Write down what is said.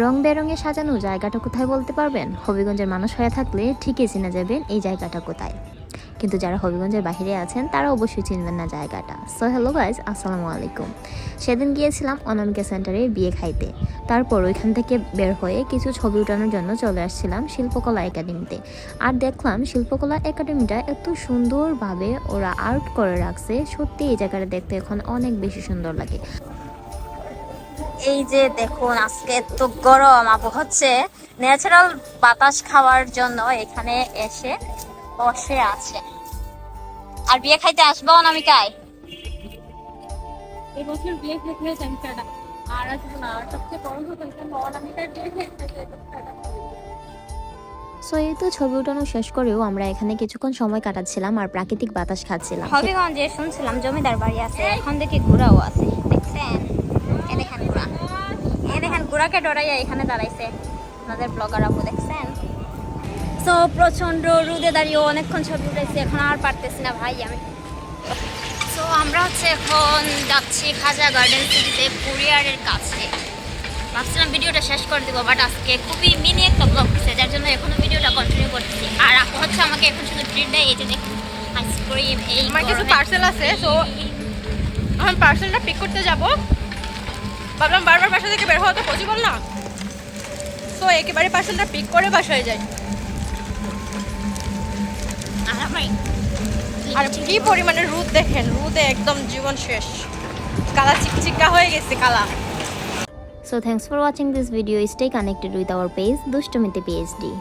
রং বেরঙে সাজানো জায়গাটা কোথায় বলতে পারবেন? হবিগঞ্জের মানুষ হয়ে থাকলে ঠিকই চিনে যাবেন এই জায়গাটা কোথায়। কিন্তু যারা হবিগঞ্জের বাইরে আছেন, তারা অবশ্যই চিনবেন না জায়গাটা। সো হ্যালো গাইজ আসসালামু আলাইকুম। সেদিন গিয়েছিলাম অনামিকা সেন্টারে বিয়ে খাইতে। তারপর ওইখান থেকে বের হয়ে কিছু ছবি উঠানোর জন্য চলে আসছিলাম শিল্পকলা একাডেমিতে। আর দেখলাম শিল্পকলা একাডেমিটা এত সুন্দরভাবে ওরা আর্ট করে রাখছে, সত্যি এই জায়গাটা দেখতে এখন অনেক বেশি সুন্দর লাগে। এই যে দেখুন, আজকে এত গরম আপু হচ্ছে ন্যাচারাল বাতাস খাওয়ার জন্য এখানে এসে বসে আছে। আর বিয়ে খাইতে আসব অনামিকায় এবছর বিয়ে খেতে হয়েছে আমি চাটা আর আসব না আর সবচেয়ে বড় কথা অনামিকার বিয়ে খেতে সো এই তো ছবি উঠানো শেষ করেও আমরা এখানে কিছুক্ষণ সময় কাটাচ্ছিলাম আর প্রাকৃতিক বাতাস খাচ্ছিলাম। হবিগঞ্জে শুনছিলাম জমিদার বাড়ি আছে এখন দেখি ঘোড়াও আছে। দেখছেন? এ দেখেন ঘোড়া। এ দেখেন ঘোড়াকে ডরাইয়া এখানে দাঁড়াইছে। আমাদের ব্লগার আপু দেখছেন? তো প্রচণ্ড রোদে দাঁড়িয়ে অনেকক্ষণ ছবি উঠাইছি এখন আর পারতেছি না ভাই আমি। সো আমরা হচ্ছে এখন যাচ্ছি খাজা গার্ডেন সিটিতে কুরিয়ারের কাছে। ভাবছিলাম ভিডিওটা শেষ করে দিব বাট আজকে খুবই মিনি একটা ব্লগ দিচ্ছে যার জন্য এখনও ভিডিওটা কন্টিনিউ করতেছি। আর আপু হচ্ছে আমাকে এখন শুধু ট্রিট দেয় এই যে দেখুন আইসক্রিম এই আমার কিছু পার্সেল আছে তো আমি পার্সেলটা পিক করতে যাব। ভাবলাম বারবার বাসা থেকে বের হওয়া তো পসিবল না। তো একেবারে পার্সেলটা পিক করে বাসায় যাই। আর কি পরিমাণে রোদ দেখেন রোদে একদম জীবন শেষ কালা চিকচিকা হয়ে গেছে কালা So thanks for watching this video. Stay connected with our page Dushtumite PhD.